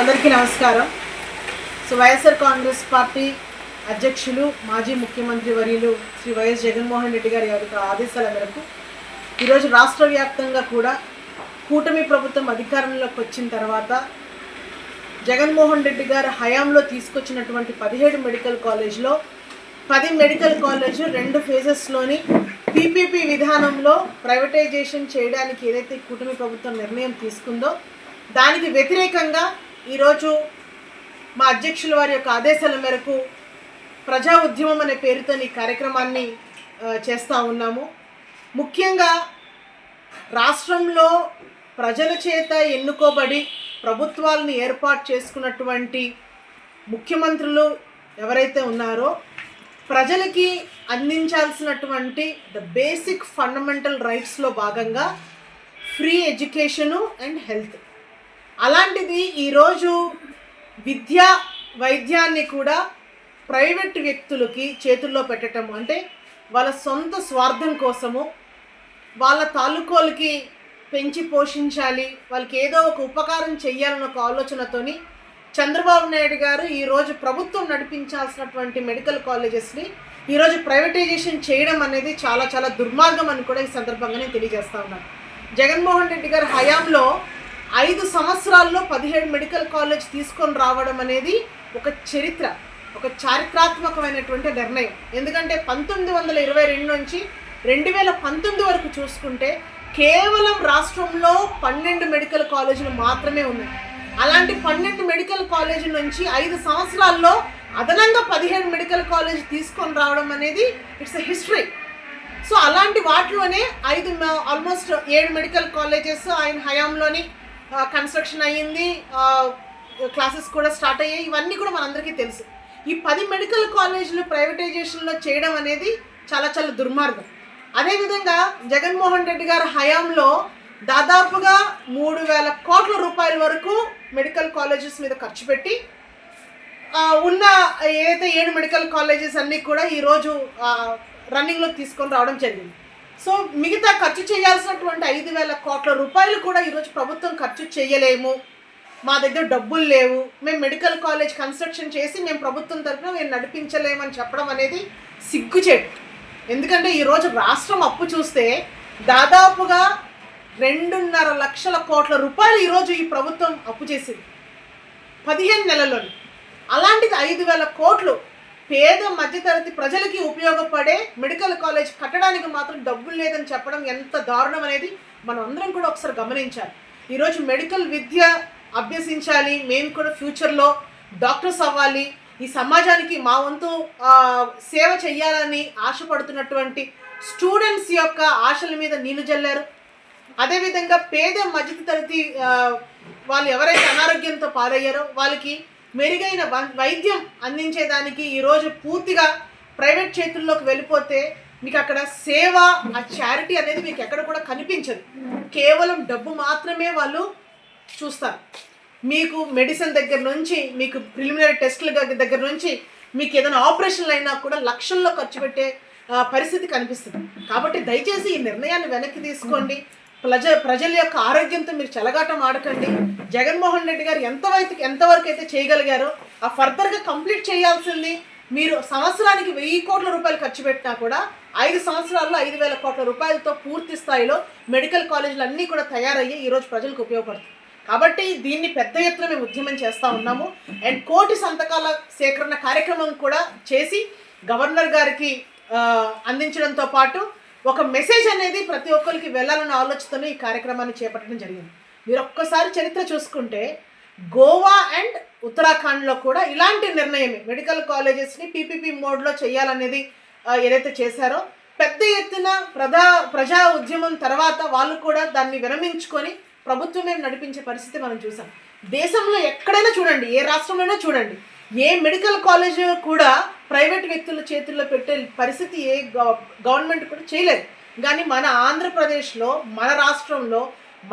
అందరికీ నమస్కారం. So YSR Congress party అధ్యక్షులు మాజీ ముఖ్యమంత్రి వర్యులు శ్రీ వైఎస్ జగన్మోహన్ రెడ్డి గారి యొక్క ఆదేశాల మేరకు ఈరోజు రాష్ట్ర వ్యాప్తంగా కూడా కూటమి ప్రభుత్వం అధికారంలోకి వచ్చిన తర్వాత జగన్మోహన్ రెడ్డి గారు హయాంలో తీసుకొచ్చినటువంటి పదిహేడు మెడికల్ కాలేజ్లో పది మెడికల్ కాలేజ్ రెండు ఫేజెస్లోని పీపీపీ విధానంలో ప్రైవేటైజేషన్ చేయడానికి ఏదైతే కూటమి ప్రభుత్వం నిర్ణయం తీసుకుందో దానికి వ్యతిరేకంగా ఈరోజు మా అధ్యక్షుల వారి యొక్క ఆదేశాల మేరకు ప్రజా ఉద్యమం అనే పేరుతో ఈ కార్యక్రమాన్ని చేస్తూ ఉన్నాము. ముఖ్యంగా రాష్ట్రంలో ప్రజల చేత ఎన్నుకోబడి ప్రభుత్వాలను ఏర్పాటు చేసుకున్నటువంటి ముఖ్యమంత్రులు ఎవరైతే ఉన్నారో ప్రజలకి అందించాల్సినటువంటి ద బేసిక్ ఫండమెంటల్ రైట్స్లో భాగంగా ఫ్రీ ఎడ్యుకేషను అండ్ హెల్త్ అలాంటిది ఈరోజు విద్య వైద్యాన్ని కూడా ప్రైవేట్ వ్యక్తులకి చేతుల్లో పెట్టడం అంటే వాళ్ళ సొంత స్వార్థం కోసము వాళ్ళ తాలూకోలకి పెంచి పోషించాలి వాళ్ళకి ఏదో ఒక ఉపకారం చెయ్యాలన్న ఒక ఆలోచనతోని చంద్రబాబు నాయుడు గారు ఈరోజు ప్రభుత్వం నడిపించాల్సినటువంటి మెడికల్ కాలేజెస్ని ఈరోజు ప్రైవేటైజేషన్ చేయడం అనేది చాలా చాలా దుర్మార్గం అని కూడా ఈ సందర్భంగా నేను తెలియజేస్తా ఉన్నాను. జగన్మోహన్ రెడ్డి గారి హయాంలో ఐదు సంవత్సరాల్లో పదిహేడు మెడికల్ కాలేజ్ తీసుకొని రావడం అనేది ఒక చరిత్ర ఒక చారిత్రాత్మకమైనటువంటి నిర్ణయం. ఎందుకంటే పంతొమ్మిది వందల ఇరవై రెండు నుంచి రెండు వేల పంతొమ్మిది వరకు చూసుకుంటే కేవలం రాష్ట్రంలో పన్నెండు మెడికల్ కాలేజీలు మాత్రమే ఉన్నాయి. అలాంటి పన్నెండు మెడికల్ కాలేజీ నుంచి ఐదు సంవత్సరాల్లో అదనంగా పదిహేడు మెడికల్ కాలేజ్ తీసుకొని రావడం అనేది ఇట్స్ ఎ హిస్టరీ. సో అలాంటి వాటిలోనే ఐదు ఆల్మోస్ట్ ఏడు మెడికల్ కాలేజెస్ ఆయన హయాంలోని కన్స్ట్రక్షన్ అయ్యింది క్లాసెస్ కూడా స్టార్ట్ అయ్యాయి. ఇవన్నీ కూడా మనందరికీ తెలుసు. ఈ పది మెడికల్ కాలేజీలు ప్రైవేటైజేషన్లో చేయడం అనేది చాలా చాలా దుర్మార్గం. అదేవిధంగా జగన్మోహన్ రెడ్డి గారి హయాంలో దాదాపుగా మూడు వేల కోట్ల రూపాయల వరకు మెడికల్ కాలేజెస్ మీద ఖర్చు పెట్టి ఉన్న ఏదైతే ఏడు మెడికల్ కాలేజెస్ అన్నీ కూడా ఈరోజు రన్నింగ్లో తీసుకొని రావడం జరిగింది. సో మిగతా ఖర్చు చేయాల్సినటువంటి ఐదు వేల కోట్ల రూపాయలు కూడా ఈరోజు ప్రభుత్వం ఖర్చు చేయలేము. మా దగ్గర డబ్బులు లేవు. మేము మెడికల్ కాలేజ్ కన్స్ట్రక్షన్ చేసి మేము ప్రభుత్వం తరఫున మేము నడిపించలేమని చెప్పడం అనేది సిగ్గుచేటు ఎందుకంటే ఈరోజు రాష్ట్రం అప్పు చూస్తే దాదాపుగా రెండున్నర లక్షల కోట్ల రూపాయలు ఈరోజు ఈ ప్రభుత్వం అప్పు చేసింది. పదిహేను నెలల్లోని. అలాంటిది ఐదు వేల కోట్లు పేద మధ్యతరగతి ప్రజలకి ఉపయోగపడే మెడికల్ కాలేజ్ కట్టడానికి మాత్రం డబ్బులు లేదని చెప్పడం ఎంత దారుణం అనేది మనం అందరం కూడా ఒకసారి గమనించాలి. ఈరోజు మెడికల్ విద్య అభ్యసించాలి మేము కూడా ఫ్యూచర్లో డాక్టర్స్ అవ్వాలి ఈ సమాజానికి మా వంతు సేవ చెయ్యాలని ఆశపడుతున్నటువంటి స్టూడెంట్స్ యొక్క ఆశల మీద నీళ్ళు జల్లారు. అదేవిధంగా పేద మధ్యతరగతి వాళ్ళు ఎవరైతే అనారోగ్యంతో పాలయ్యారో వాళ్ళకి మెరుగైన వైద్యం అందించేదానికి ఈరోజు పూర్తిగా ప్రైవేట్ చేతుల్లోకి వెళ్ళిపోతే మీకు అక్కడ సేవ ఆ చారిటీ అనేది మీకు ఎక్కడ కూడా కనిపించదు. కేవలం డబ్బు మాత్రమే వాళ్ళు చూస్తారు. మీకు మెడిసిన్ దగ్గర నుంచి మీకు ప్రిలిమినరీ టెస్టుల దగ్గర దగ్గర నుంచి మీకు ఏదైనా ఆపరేషన్లు అయినా కూడా లక్షల్లో ఖర్చు పెట్టే పరిస్థితి కనిపిస్తుంది. కాబట్టి దయచేసి ఈ నిర్ణయాన్ని వెనక్కి తీసుకోండి. ప్రజ ప్రజల యొక్క ఆరోగ్యంతో మీరు చెలగాటం ఆడకండి. జగన్మోహన్ రెడ్డి గారు ఎంతవరకు ఎంతవరకు అయితే చేయగలిగారో ఆ ఫర్దర్గా కంప్లీట్ చేయాల్సింది మీరు సంవత్సరానికి వెయ్యి కోట్ల రూపాయలు ఖర్చు పెట్టినా కూడా ఐదు సంవత్సరాల్లో ఐదు వేల కోట్ల రూపాయలతో పూర్తి స్థాయిలో మెడికల్ కాలేజీలు అన్నీ కూడా తయారయ్యి ఈరోజు ప్రజలకు ఉపయోగపడుతుంది. కాబట్టి దీన్ని పెద్ద ఎత్తున మేము ఉద్యమం చేస్తూ ఉన్నాము. అండ్ కోటి సంతకాల సేకరణ కార్యక్రమం కూడా చేసి గవర్నర్ గారికి అందించడంతో పాటు ఒక మెసేజ్ అనేది ప్రతి ఒక్కరికి వెళ్ళాలన్న ఆలోచనతో ఈ కార్యక్రమాన్ని చేపట్టడం జరిగింది. మీరు ఒక్కసారి చరిత్ర చూసుకుంటే గోవా అండ్ ఉత్తరాఖండ్లో కూడా ఇలాంటి నిర్ణయమే. మెడికల్ కాలేజెస్ని పీపీపీ మోడ్లో చేయాలనేది ఏదైతే చేశారో పెద్ద ఎత్తున ప్రజా ప్రజా ఉద్యమం తర్వాత వాళ్ళు కూడా దాన్ని విరమించుకొని ప్రభుత్వమే నడిపించే పరిస్థితి మనం చూసాం. దేశంలో ఎక్కడైనా చూడండి ఏ రాష్ట్రంలోనైనా చూడండి ఏ మెడికల్ కాలేజ్ కూడా ప్రైవేట్ వ్యక్తుల చేతుల్లో పెట్టే పరిస్థితి ఏ గవర్నమెంట్ కూడా చేయలేదు. కానీ మన ఆంధ్రప్రదేశ్లో మన రాష్ట్రంలో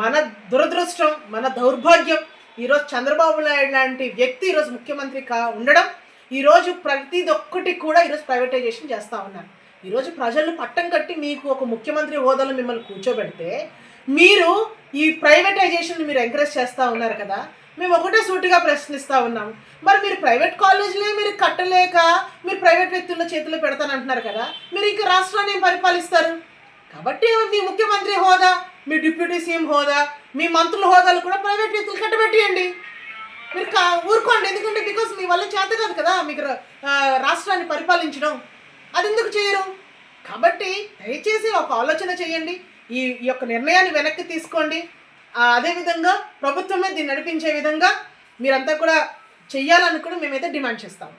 మన దురదృష్టం మన దౌర్భాగ్యం ఈరోజు చంద్రబాబు నాయుడు లాంటి వ్యక్తి ఈరోజు ముఖ్యమంత్రి కా ఉండడం ఈరోజు ప్రతి ఒక్కటి కూడా ఈరోజు ప్రైవేటైజేషన్ చేస్తూ ఉన్నారు. ఈరోజు ప్రజలు పట్టం కట్టి మీకు ఒక ముఖ్యమంత్రి హోదాలో మిమ్మల్ని కూర్చోబెడితే మీరు ఈ ప్రైవేటైజేషన్ మీరు ఎంకరేజ్ చేస్తూ ఉన్నారు కదా మేము ఒకటే సూటిగా ప్రశ్నిస్తూ ఉన్నాము. మరి మీరు ప్రైవేట్ కాలేజీలే మీరు కట్టలేక మీరు ప్రైవేట్ వ్యక్తుల చేతిలో పెడతానంటున్నారు కదా మీరు ఇంకా రాష్ట్రాన్ని ఏం పరిపాలిస్తారు? కాబట్టి మీ ముఖ్యమంత్రి హోదా మీ డిప్యూటీ సీఎం హోదా మీ మంత్రుల హోదాలు కూడా ప్రైవేట్ వ్యక్తులు కట్టబెట్టియండి. మీరు కా ఊరుకోండి. ఎందుకంటే బికాస్ మీ వల్ల చేత కాదు కదా మీకు రాష్ట్రాన్ని పరిపాలించడం. అది ఎందుకు చేయరు? కాబట్టి దయచేసి ఒక ఆలోచన చేయండి. ఈ యొక్క నిర్ణయాన్ని వెనక్కి తీసుకోండి. అదేవిధంగా ప్రభుత్వమే దీన్ని నడిపించే విధంగా మీరంతా కూడా చెయ్యాలని కూడా మేమైతే డిమాండ్ చేస్తాము.